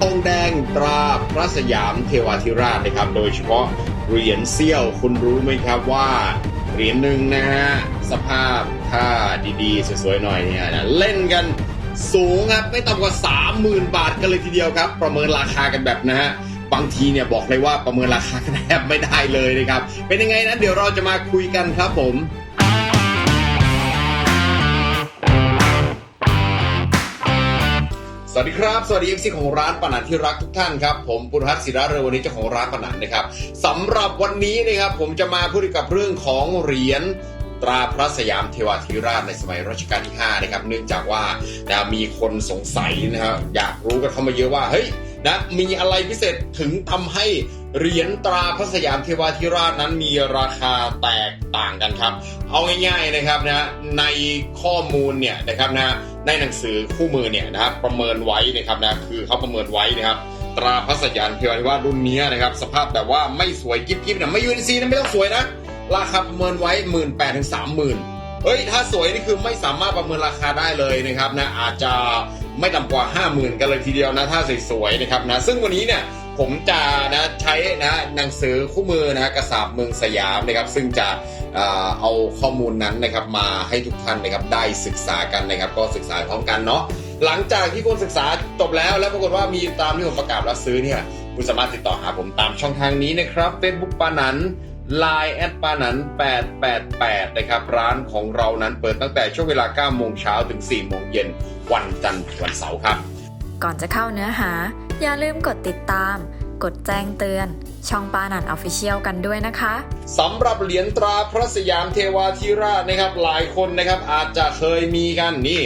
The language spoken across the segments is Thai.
ทองแดงตราพระสยามเทวาธิราชนะครับ โดยเฉพาะเหรียญเซี่ยวคุณรู้ไหมครับว่าเหรียญหนึ่งนะฮะสภาพถ้าดีๆ สวยๆหน่อยเนี่ยนะเล่นกันสูงครับไม่ต่ำกว่า 30,000 บาทกันเลยทีเดียวครับ ประเมินราคากันแบบนะฮะบางทีเนี่ยบอกเลยว่าประเมินราคากันแทบไม่ได้เลยนะครับ เป็นยังไงนั้นเดี๋ยวเราจะมาคุยกันครับผม วัสดีครับ สวัสดีเอฟซีของร้านปานันที่รักทุกท่านครับ ผมปุรพัฒน์ศิระเรววันนี้เจ้าของร้านปานันนะครับสำหรับวันนี้นะครับผมจะมาพูดกับเรื่องของเหรียญตราพระสยามเทวาธิราชในสมัยรัชกาลที่5นะครับเนื่องจากว่านะมีคนสงสัยนะครับอยากรู้กันเข้ามาเยอะว่าเฮ้ย นะมีอะไรพิเศษถึงทำให้เหรียญตราพระสยามเทวาธิราชนั้นมีราคาแตกต่างกันครับ เอาง่ายๆนะครับนะในข้อมูลเนี่ยนะครับนะในหนังสือคู่มือเนี่ยนะครับประเมินไว้นะครับนะคือเขาประเมินไว้นะครับตราพระสยามเทวาธิราชรุ่นนี้นะครับ สภาพแบบว่าไม่สวยกิ๊บๆนะไม่ยูนซีนะไม่ต้องสวยนะราคาประเมินไว้หมื่นแปดถึงสามหมื่น เฮ้ยถ้าสวยนี่คือไม่สามารถประเมินราคาได้เลยนะครับนะอาจจะไม่ต่ำกว่า 5 0,000 กันเลยทีเดียวนะถ้าสวยๆนะครับนะซึ่งวันนี้เนี่ยผมจะนะใช้นะหนังสือคู่มือนะกระสาบเมืองสยามนะครับ ซึ่งจะเอาข้อมูลนั้นนะครับมาให้ทุกท่านนะครับได้ศึกษากันนะครับ ก็ศึกษาพร้อมกันเนาะหลังจากที่คุณศึกษาจบแล้วแล้วปรากฏว่ามีตามที่ผมประกาศรับซื้อเนี่ยคุณสามารถติดต่อหาผมตามช่องทางนี้นะครับ Facebook ปานัน Line แอดปานัน888 นะครับ ร้านของเรานั้นเปิดตั้งแต่ช่วงเวลา 9 โมงเช้าถึง 4 โมงเย็นวันจันทร์ถึงวันเสาร์ครับ ก่อนจะเข้าเนื้อหา อย่าลืมกดติดตาม กดแจ้งเตือน ช่องปานันออฟฟิเชียลกันด้วยนะคะสำหรับเหรียญตราพระสยามเทวาธิราชนะครับ หลายคนนะครับอาจจะเคยมีกันนี่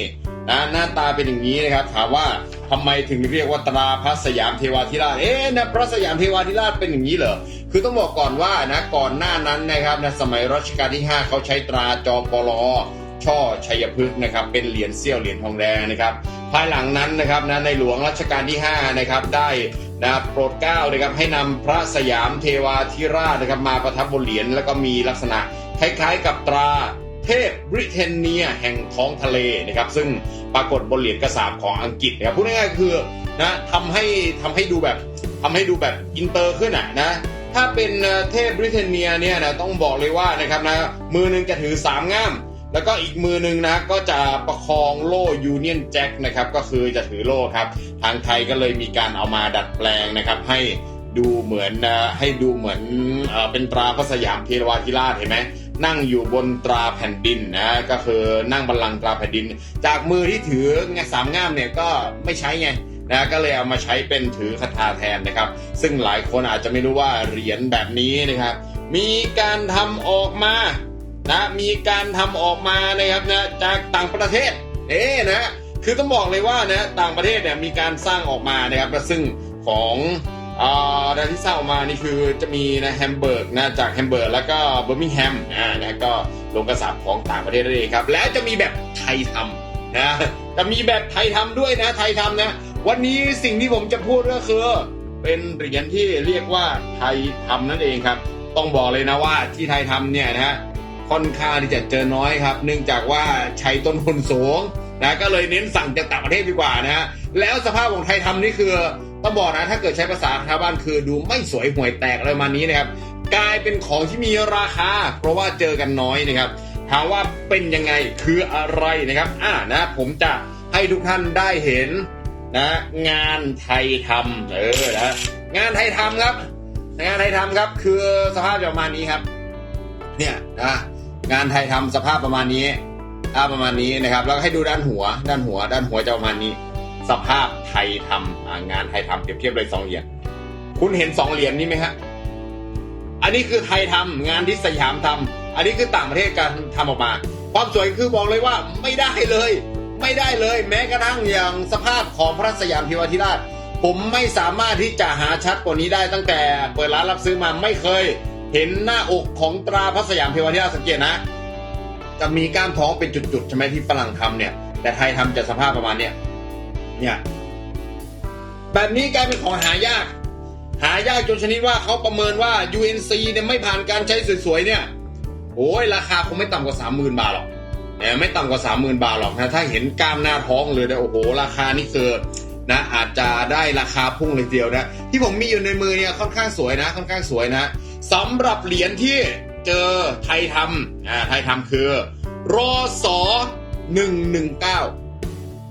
นะหน้าตาเป็นอย่างนี้นะครับ ถามว่า ทำไมถึงเรียกว่าตราพระสยามเทวาธิราช เอ๊ะนะพระสยามเทวาธิราชเป็นอย่างนี้เหรอ คือต้องบอกก่อนว่านะก่อนหน้านั้นนะครับนะสมัยรัชกาลที่ 5 เขาใช้ตราจอปลอช่อชัยพฤกษ์นะครับเป็นเหรียญเสี้ยวเหรียญทองแดงนะครับภายหลังนั้นนะครับนะในหลวงรัชกาลที่5นะครับได้นะโปรดเกล้านะครับให้นำพระสยามเทวาธิราชนะครับมาประทับบนเหรียญแล้วก็มีลักษณะคล้ายๆกับตรา เทพบริเทนเนียแห่งท้องทะเลนะครับซึ่งปรากฏบนเหรียญกระสาบของอังกฤษนะครับพูดง่ายๆคือนะทำให้ทำให้ดูแบบทำให้ดูแบบอินเตอร์ขึ้นอะนะถ้าเป็นเทพบริเทนเนียเนี่ยนะต้องบอกเลยว่านะครับนะมือหนึ่งจะถือสามง่าม แล้วก็อีกมือหนึ่งนะก็จะประคองโล่ยูเนียนแจ็คนะครับก็คือจะถือโล่ครับ ทางไทยก็เลยมีการเอามาดัดแปลงนะครับให้ดูเหมือนให้ดูเหมือนเอ่อเป็นตราพระสยามเทวาธิราชเห็นไหม นั่งอยู่บนตราแผ่นดินนะก็คือนั่งบัลลังก์ตราแผ่นดิน จากมือที่ถือไงสามง่ามเนี่ยก็ไม่ใช้ไงนะก็เลยเอามาใช้เป็นถือคาถาแทนนะครับ ซึ่งหลายคนอาจจะไม่รู้ว่าเหรียญแบบนี้นะครับมีการทำออกมานะมีการทำออกมานะครับนะจากต่างประเทศเอ๊นะคือต้องบอกเลยว่านะต่างประเทศเนี่ยมีการสร้างออกมานะครับและซึ่งของ อ่าดาที่สร้ามานี่คือจะมีนะแฮมเบิร์กนะจากแฮมเบิร์กแล้วก็เบอร์มิงแฮมอ่านะก็ลงกระสับของต่างประเทศนั่นเองครับ แล้วจะมีแบบไทยทำนะจะมีแบบไทยทำด้วยนะไทยทำนะ วันนี้สิ่งที่ผมจะพูดก็คือ เป็นเหรียญที่เรียกว่าไทยทำนั่นเองครับ ต้องบอกเลยนะว่าที่ไทยทำเนี่ยนะค่อนข้างที่จะเจอน้อยครับ เนื่องจากว่าใช้ต้นทุนสูงนะก็เลยเน้นสั่งจากต่างประเทศดีกว่านะฮะแล้วสภาพของไทยทำนี่คือ ต้องบอกนะถ้าเกิดใช้ภาษาชาวบ้านคือดูไม่สวยห่วยแตกอะไรมานี้นะครับ กลายเป็นของที่มีราคา เพราะว่าเจอกันน้อยนะครับถามว่าเป็นยังไงคืออะไรนะครับ อ่านะ ผมจะให้ทุกท่านได้เห็นนะงานไทยทำเออนะงานไทยทำครับ งานไทยทำครับ คือสภาพประมาณนี้ครับ เนี่ยนะงานไทยทำสภาพประมาณนี้อ่าประมาณนี้นะครับ แล้วให้ดูด้านหัว ด้านหัว ด้านหัวจะประมาณนี้ สภาพไทยทำอ่างานไทยทำเปรียบเทียบเลยสองเหรียญคุณเห็นสองเหรียญนี้ไหมฮะอันนี้คือไทยทำงานที่สยามทำอันนี้คือต่างประเทศการทำออกมา ความสวยคือบอกเลยว่าไม่ได้เลย ไม่ได้เลย แม้กระทั่งอย่างสภาพของพระสยามเทวทิราช ผมไม่สามารถที่จะหาชัดกว่านี้ได้ตั้งแต่เปิดร้านรับซื้อมาไม่เคย เห็นหน้าอกของตราพระสยามเทวทิราชสังเกตนะจะมีก้ามท้องเป็นจุดๆใช่ไหมที่ฝรั่งทำเนี่ย แต่ไทยทำจะสภาพประมาณเนี้ย เนี่ยแบบนี้กลายเป็นของหายาก หายากจนชนิดว่าเขาประเมินว่า UNC เนี่ยไม่ผ่านการใช้สวยๆเนี่ยโอ้ยราคาคงไม่ต่ำกว่าสามหมื่นบาทหรอกเนี่ไม่ต่ำกว่าสามหมื่นบาทหรอกนะถ้าเห็นกล้ามหน้าท้องเลยนะโอ้โห ราคานี่คือนะอาจจะได้ราคาพุ่งเลยเดียวนะ ที่ผมมีอยู่ในมือเนี่ยค่อนข้างสวยนะ ค่อนข้างสวยนะสำหรับเหรียญที่เจอไทยทำอ่าไทยทำคือรอสอหนึ่งหนึ่งเก้า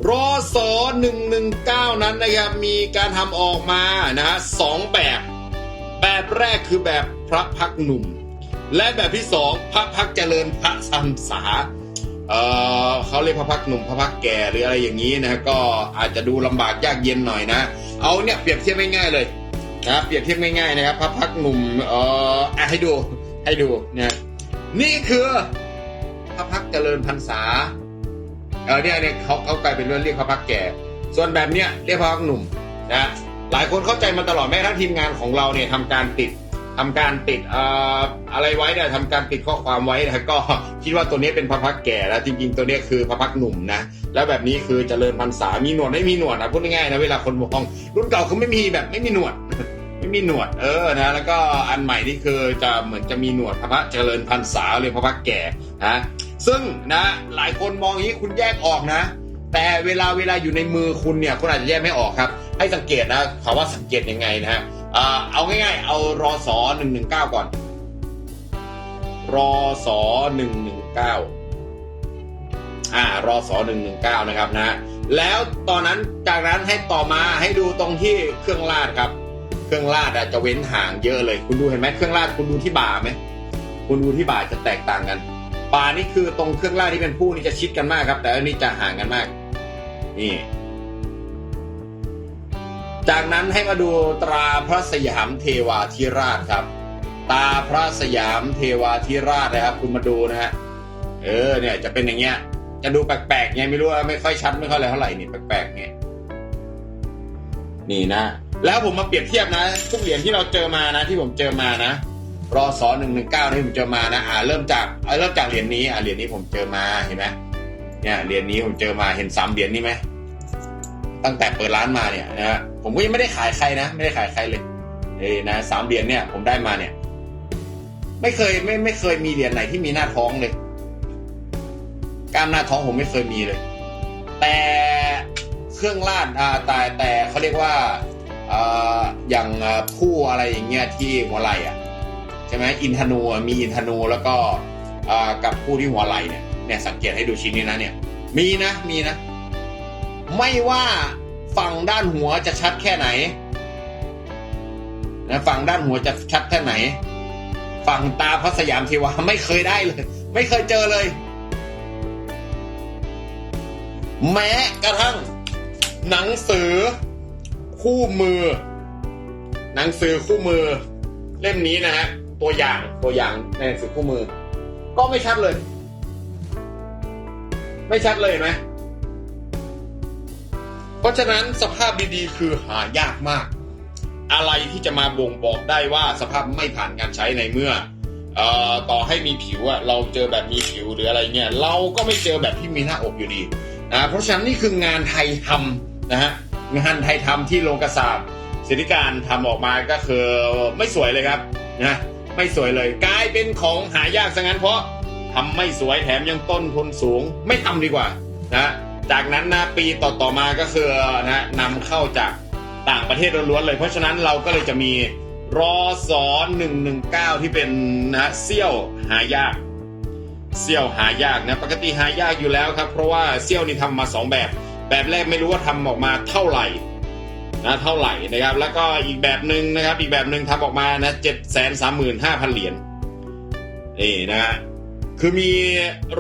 รอสอหนึ่งหนึ่งเก้านั้นนะครับมีการทำออกมานะฮะสองแบบ แบบแรกคือแบบพระพักหนุ่ม และแบบที่สองพระพักเจริญพระสันษาเออเขาเรียกพระพักหนุ่มพระพักแก่หรืออะไรอย่างนี้นะก็อาจจะดูลำบากยากเย็นหน่อยนะ เอาเนี่ยเปรียบเทียบง่ายๆเลยนะเปรียบเทียบง่ายๆนะครับพระพักหนุ่มเอออะให้ดูให้ดูนะนี่คือพระพักเจริญพรรษา เออเนี่ยเนี่ยเขาเขากลายเป็นเรื่องเรียกพระพักแก่ ส่วนแบบเนี้ยเรียกพระพักหนุ่มนะหลายคนเข้าใจมาตลอดแม้ทั่งทีมงานของเราเนี่ยทำการติดทำการติดเอ่ออะไรไว้เนี่ยทำการติดข้อความไว้นะก็คิดว่าตัวนี้เป็นพระพักแก่แล้วจริงๆ ตัวนี้คือพระพักหนุ่มนะแล้วแบบนี้คือเจริญพรรษามีหนวดไม่มีหนวดนะพูดง่ายๆนะเวลาคนมองรุ่นเก่าคือไม่มีแบบไม่มีหนวด ไม่มีหนวดเออนะแล้วก็อันใหม่นี่คือจะเหมือนจะมีหนวดพระพักเจริญพรรษาเลยพระพักแก่นะ ซึ่งนะหลายคนมองอย่างนี้คุณแยกออกนะ แต่เวลาเวลาอยู่ในมือคุณเนี่ยคุณอาจจะแยกไม่ออกครับ ให้สังเกตนะถามว่าสังเกตยังไงนะฮะเอาง่ายๆ เอารอสอหนึ่งหนึ่งเก้าก่อน รอสอหนึ่งหนึ่งเก้าอ่ารอสอหนึ่งหนึ่งเก้านะครับนะ แล้วตอนนั้นจากนั้นให้ต่อมาให้ดูตรงที่เครื่องลาดครับ เครื่องลาดอะจะเว้นห่างเยอะเลย คุณดูเห็นไหมเครื่องลาดคุณดูที่บ่าไหมคุณดูที่บ่าจะแตกต่างกัน บ่านี่คือตรงเครื่องลาดที่เป็นผู้นี่จะชิดกันมากครับ แต่อันนี้จะห่างกันมาก นี่ จากนั้นให้มาดูตราพระสยามเทวาธิราชครับ ตาพระสยามเทวาธิราชนะครับ คุณมาดูนะฮะเออเนี่ยจะเป็นอย่างเงี้ย จะดูแปลกๆไงไม่รู้ไม่ค่อยชัดไม่ค่อยอะไรเท่าไหร่นี่แปลกๆเนี่ยนี่นะ แล้วผมมาเปรียบเทียบนะ ทุกเหรียญที่เราเจอมานะ ที่ผมเจอมานะ รอสอหนึ่งหนึ่งเก้าที่ผมเจอมานะอ่าเริ่มจากอ่าเริ่มจากเหรียญนี้อ่าเหรียญนี้ผมเจอมาเห็นไหมเนี่ยเหรียญนี้ผมเจอมาเห็นสามเหรียญนี่ไหมตั้งแต่เปิดร้านมาเนี่ยนะฮะผมก็ยังไม่ได้ขายใครนะ ไม่ได้ขายใครเลยเอ้นะสามเหรียญเนี่ยผมได้มาเนี่ย ไม่เคยไม่ไม่เคยมีเหรียญไหนที่มีหน้าท้องเลยกล้ามหน้าท้องผมไม่เคยมีเลย แต่เครื่องลาดอ่าแต่แต่เขาเรียกว่าอ่าอย่างผู้อะไรอย่างเงี้ยที่หัวไหล่อะ ช่ไหมอินทนูมีอินทนูแล้วก็กับผู้ที่หัวไหลเนี่ยเนี่ยสังเกตให้ดูชิ้นนี้นะเนี่ย มีนะมีนะ ไม่ว่าฝั่งด้านหัวจะชัดแค่ไหนนะฝั่งด้านหัวจะชัดแค่ไหน ฝั่งตาพระสยามเทวาไม่เคยได้เลย ไม่เคยเจอเลย แม้กระทั่ง หนังสือ คู่มือ หนังสือคู่มือ เล่มนี้นะฮะ ตัวอย่างตัวอย่างในหนังสือคู่มือ ก็ไม่ชัดเลย ไม่ชัดเลยไหมเพราะฉะนั้นสภาพดีๆ คือหายากมาก อะไรที่จะมาบ่งบอกได้ว่าสภาพไม่ผ่านการใช้ในเมื่อออต่อให้มีผิวอะเราเจอแบบมีผิวหรืออะไรเงี้ยเราก็ไม่เจอแบบที่มีหน้าอกอยู่ดีนะเพราะฉะนั้นนี่คืองานไทยทำนะฮะงานไทยทำที่โรงกระสาบศิริการทำออกมาก็คือไม่สวยเลยครับนะ ไม่สวยเลย กลายเป็นของหายากซะงั้นเพราะทำไม่สวยแถมยังต้นทุนสูง ไม่ทำดีกว่านะจากนั้นนะปีต่อๆมาก็คือนะนำเข้าจากต่างประเทศล้วนๆเลย เพราะฉะนั้นเราก็เลยจะมีรอสอหนึ่งหนึ่งเก้าที่เป็นนะเซี่ยวหายากเซี่ยวหายากนะปกติหายากอยู่แล้วครับ เพราะว่าเซี่ยวนี่ทำมาสองแบบ แบบแรกไม่รู้ว่าทำออกมาเท่าไหร่ นะเท่าไหร่นะครับ แล้วก็อีกแบบหนึ่งนะครับ อีกแบบหนึ่งทำออกมานะเจ็ดแสนสามหมื่นห้าพันเหรียญนี่นะฮะคือมี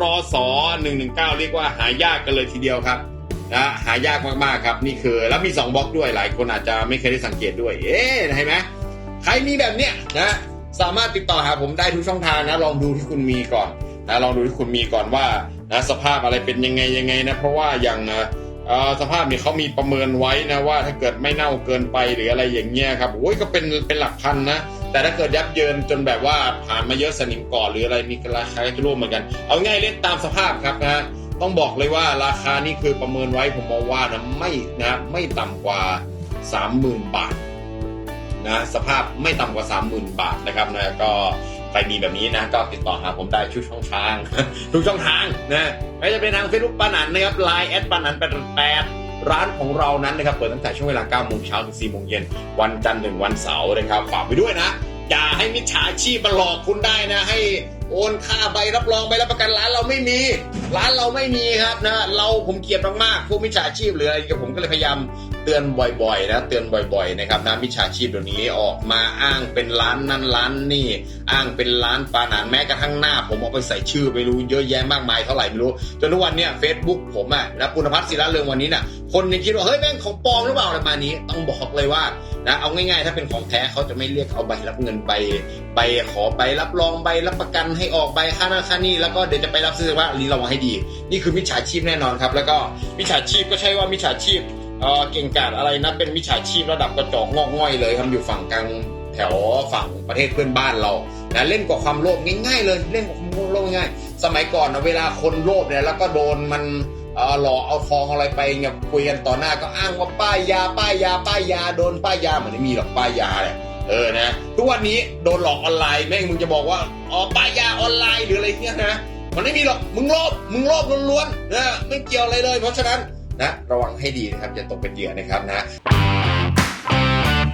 รอสอหนึ่งหนึ่งเก้าเรียกว่าหายากกันเลยทีเดียวครับนะหายากมากๆครับ นี่คือแล้วมีสองบล็อกด้วยหลายคนอาจจะไม่เคยได้สังเกตด้วย เอ๊ะเห็นไหมใครมีแบบเนี้ยนะสามารถติดต่อหาผมได้ทุกช่องทางนะลองดูที่คุณมีก่อนนะลองดูที่คุณมีก่อนว่านะสภาพอะไรเป็นยังไงยังไงนะเพราะว่าอย่าง สภาพเนี่ยเขามีประเมินไว้นะว่าถ้าเกิดไม่เน่าเกินไปหรืออะไรอย่างเงี้ยครับโอ้ยก็เป็นเป็นหลักพันนะแต่ถ้าเกิดยับเยินจนแบบว่าผ่านมาเยอะสนิมก่อนหรืออะไรมีราคาจะร่วมเหมือนกัน เอาง่ายเล่นตามสภาพครับนะฮะต้องบอกเลยว่าราคานี่คือประเมินไว้ผมมองว่านะไม่นะไม่ต่ำกว่า 30,000 บาทนะสภาพไม่ต่ำกว่า 30,000 บาทนะครับนะก็ ใครมีแบบนี้นะก็ติดต่อหาผมได้ทุกช่องทาง ทุกช่องทางนะไม่จะเป็นทางเฟซบุ๊กปานันนะครับไลน์แอดปานันแปดแปดร้านของเรานั้นนะครับเปิดตั้งแต่ช่วงเวลา9โมงเช้าถึง4โมงเย็นวันจันทร์ถึงวันเสาร์นะครับฝากไปด้วยนะ อย่าให้มิจฉาชีพมาหลอกคุณได้นะ ให้โอนค่าใบรับรองใบรับประกันร้านเราไม่มี ร้านเราไม่มีครับนะเราผมเกลียดมากๆพวกมิจฉาชีพหรืออะไรกับผมก็เลยพยายามเตือนบ่อยๆนะเตือนบ่อยๆนะครับนะมิจฉาชีพเดี๋ยวนี้ออกมาอ้างเป็นร้านนั้นร้านนี่ อ้างเป็นร้านปาหนานแม้กระทั่งหน้า ผมเอาไปใส่ชื่อไปรู้เยอะแยะมากมายเท่าไหร่ไม่รู้จนทุกวันเนี้ยเฟซบุ๊กผมอะนะปุณพัฒน์ศิลาเรืองวันนี้น่ะคนยังคิดว่าเฮ้ยแม่งของปลอมหรือเปล่าอะไรมานี้ต้องบอกเลยว่านะเอาง่ายๆ ถ้าเป็นของแท้เขาจะไม่เรียกเอาใบรับเงินไปไปขอใบรับรองใบรับประกันให้ออกใบค่านั่นค่านี่แล้วก็เดี๋ยวจะไปรับซื้อว่าลีระวังให้ดี นี่คือมิจฉาชีพแน่นอนครับ แล้วก็มิจฉาชีพก็ใช่ว่ามิจฉาชีพ เอ่อเก่งกาจอะไรนะเป็นมิจฉาชีพระดับกระจอกงอกง่อยเลยครับอยู่ฝั่งกลางแถวฝั่งประเทศเพื่อนบ้านเรานะเล่นกับความโลภง่ายๆเลยเล่นกับความโลภง่ายๆสมัยก่อนนะเวลาคนโลภเนี่ยแล้วก็โดนมันหลอกเอาทองอะไรไปเนี่ยคุยกันต่อหน้าก็อ้างว่าป้ายยาป้ายยาป้ายยาโดนป้ายยาเหมือนไม่มีหรอกป้ายยาเนี่ยเออนะทุกวันนี้โดนหลอกออนไลน์แม่งมึงจะบอกว่าอ๋อป้ายาออนไลน์หรืออะไรเงี้ยนะมันไม่มีหรอกมึงโลภมึงโลภล้วนๆนะไม่เกี่ยวอะไรเลย เพราะฉะนั้น นะ ระวังให้ดีนะครับอย่าตกเป็นเหยื่อนะครับนะ